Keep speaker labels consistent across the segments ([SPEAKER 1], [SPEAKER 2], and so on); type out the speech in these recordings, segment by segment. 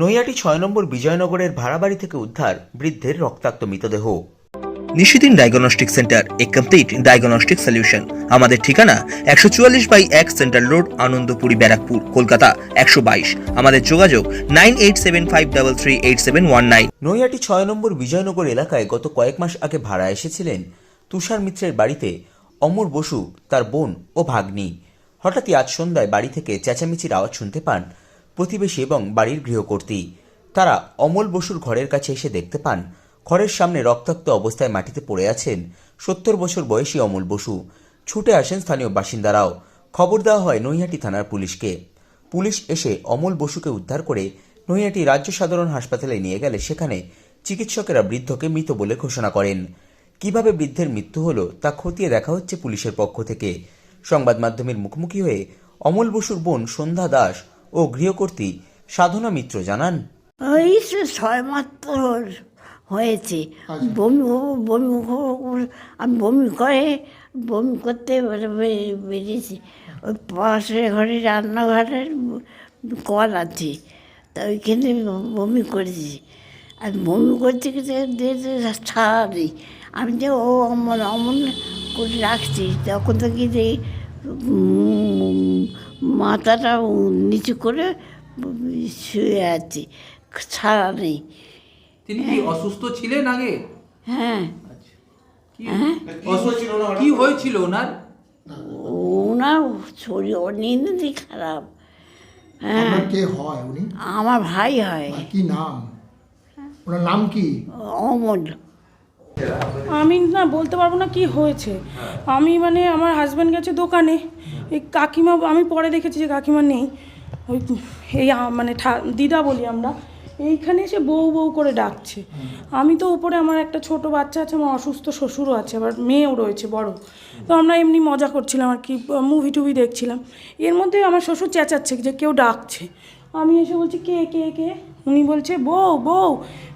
[SPEAKER 1] নৈয়াটি ছয় নম্বর বিজয়নগরের ভাড়া বাড়ি থেকে উদ্ধার বৃদ্ধের রক্তাক্ত মৃতদেহ।
[SPEAKER 2] নিশিদিন ডায়াগনস্টিক সেন্টার এ কমপ্লিট ডায়াগনস্টিক সলিউশন। আমাদের ঠিকানা একশো চুয়াল্লিশ বাই এক সেন্ট্রাল রোড আনন্দপুরি ব্যারাকপুর কলকাতা একশো বাইশ। আমাদের যোগাযোগ nine eight seven five double three eight seven one nine.
[SPEAKER 1] Naihati ছয় নম্বর বিজয়নগর এলাকায় গত কয়েক মাস আগে ভাড়া এসেছিলেন তুষার মিত্রের বাড়িতে অমর বসু তার বোন ও ভাগ্নি। হঠাৎই আজ সন্ধ্যায় বাড়ি থেকে চেঁচামেচির আওয়াজ শুনতে পান প্রতিবেশী এবং বাড়ির গৃহকর্ত্রী তারা অমল বসুর ঘরের কাছে এসে দেখতে পান, ঘরের সামনে রক্তাক্ত অবস্থায় মাটিতে পড়ে আছেন সত্তর বছর বয়সী অমল বসু। ছুটে আসেন স্থানীয় বাসিন্দারাও। খবর দেওয়া হয় নৈহাটি থানার পুলিশকে। পুলিশ এসে অমল বসুকে উদ্ধার করে নৈহাটি রাজ্য সাধারণ হাসপাতালে নিয়ে গেলে সেখানে চিকিৎসকেরা বৃদ্ধকে মৃত বলে ঘোষণা করেন। কীভাবে বৃদ্ধের মৃত্যু হলো তা খতিয়ে দেখা হচ্ছে পুলিশের পক্ষ থেকে। সংবাদ মাধ্যমের মুখোমুখি হয়ে অমল বসুর বোন সন্ধ্যা দাস ও গৃহকর্ত্রী সাধনা মিত্র জানান।
[SPEAKER 3] ওই তো ছয় মাত্র হয়েছে, বমি বমি আমি বমি করে, বমি করতে বেরিয়েছি। ওই পাশের ঘরে রান্নাঘরের কল আছে, তা ওইখানে বমি করেছি। আর বমি করতে ছাড়া নেই আমি যে ও অমন অমন করে রাখছি, তখন তো কি মাথাটা নিচু করে শুয়ে আছি ছাড়া নেই।
[SPEAKER 4] তিনি কি অসুস্থ ছিলেন আগে?
[SPEAKER 3] হ্যাঁ।
[SPEAKER 4] কি অসুস্থ কি হয়েছিল ওনার?
[SPEAKER 3] ওনার শরীর অনেকদিনই খারাপ। হ্যাঁ।
[SPEAKER 5] কে হয় উনি?
[SPEAKER 3] আমার ভাই হয়।
[SPEAKER 5] কি নাম? ওনার নাম কি?
[SPEAKER 3] অমল।
[SPEAKER 6] আমি না বলতে পারব না কি হয়েছে। আমি মানে আমার হাজব্যান্ড গেছে দোকানে। এই কাকিমা, আমি পরে দেখেছি যে কাকিমা নেই। ওই এই মানে দিদা বলি আমরা। এইখানে এসে বউ বউ করে ডাকছে। আমি তো উপরে আমার একটা ছোট বাচ্চা আছে, আমার অসুস্থ শ্বশুরও আছে, আবার মেয়েও রয়েছে, বড়। তো আমরা এমনি মজা করছিলাম আর কি মুভি টুভি দেখছিলাম। এর মধ্যে আমার শ্বশুর চেঁচাচ্ছে যে কেউ ডাকছে। আমি এসে বলছি, কে কে কে? উনি বলছে, বউ বউ।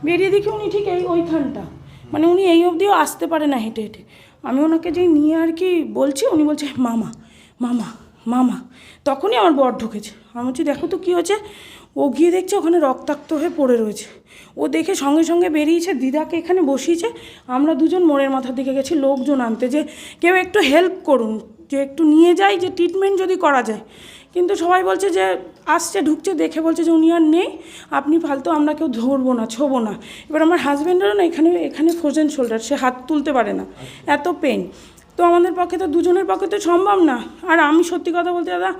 [SPEAKER 6] বেরিয়ে দেখি উনি ঠিক এই, ওইখানটা। মানে উনি এই অবধিও আসতে পারে না হেঁটে হেঁটে। আমি ওনাকে যেই নিয়ে আর কি বলছি, উনি বলছে, মামা মামা মামা। তখনই আমার বর ঢুকেছে। আমি বলছি, দেখো তো কী হয়েছে? ও গিয়ে দেখছে ওখানে রক্তাক্ত হয়ে পড়ে রয়েছে। ও দেখে সঙ্গে সঙ্গে বেরিয়েছে, দিদাকে এখানে বসিয়েছে। আমরা দুজন মোড়ের মাথার দিকে গেছি, লোকজন আনতে যে কেউ একটু হেল্প করুন, যে একটু নিয়ে যাই, যে ট্রিটমেন্ট যদি করা যায়। কিন্তু সবাই বলছে যে, আসছে, ঢুকছে, দেখে বলছে যে উনি আর নেই। আপনি ফালতু, আমরা কেউ ধরবো না, ছোবো না। এবার আমার হাজব্যান্ডেরও না এখানে এখানে ফ্রোজেন শোল্ডার সে হাত তুলতে পারে না। এত পেন তো আমাদের পক্ষে তো, দুজনের পক্ষে তো সম্ভব না। আর আমি সত্যি কথা বলতে, দাদা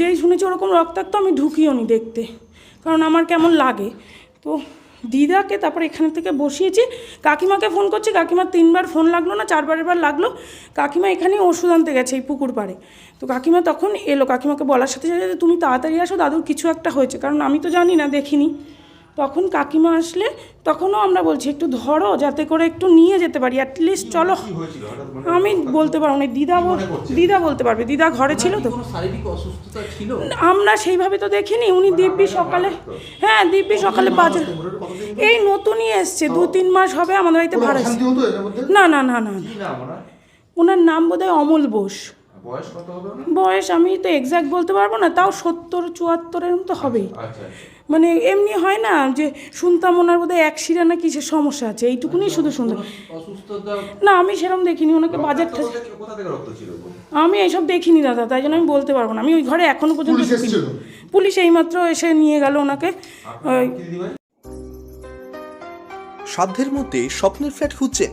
[SPEAKER 6] যেই শুনেছি ওরকম রক্তাক্ত, আমি ঢুকিও নি দেখতে। কারণ আমার কেমন লাগে। তো দিদাকে তারপর এখান থেকে বসিয়েছি। কাকিমাকে ফোন করছি, কাকিমা তিনবার ফোন লাগল না চারবার এবার লাগল। কাকিমা এখানেই ওষুধ আনতে গেছে এই পুকুর পাড়ে। তো কাকিমা তখন এলো, কাকিমাকে বলার সাথে সাথে তুমি তাড়াতাড়ি আসো, দাদুর কিছু একটা হয়েছে, কারণ আমি তো জানি না, দেখিনি। তখন কাকিমা আসলে তখনও আমরা বলছি একটু ধরো যাতে করে একটু নিয়ে যেতে পারি অ্যাটলিস্ট চলো। আমি বলতে পারব না দিদা বল- দিদা বলতে পারবে দিদা ঘরে ছিল তো। আমরা সেইভাবে তো দেখিনি উনি দিব্যি সকালে হ্যাঁ দিব্যি সকালে বাজার এই নতুনই এসছে দু তিন মাস হবে আমাদের বাড়িতে ভাড়া না না না না ওনার নাম বোধহয় অমল বোস। বয়স আমি তো এক্সাক্ট বলতে পারব না তাও সত্তর চুয়াত্তরের মতো হবেই। মানে এমনি হয় না যে শুনতাম ওনার বোধহয় এক শিরা না কিসের সমস্যা আছে এইটুকুনি শুধু শুনতাম। না আমি সেরকম দেখিনি ওনাকে বাজার থেকে আমি এইসব দেখিনি দাদা তাই জন্য আমি বলতে পারব না। আমি ওই ঘরে এখনও পর্যন্ত পুলিশ? এইমাত্র এসে নিয়ে গেল ওনাকে। ওই
[SPEAKER 2] সাধ্যের মধ্যে স্বপ্নের ফ্ল্যাট খুঁজছেন।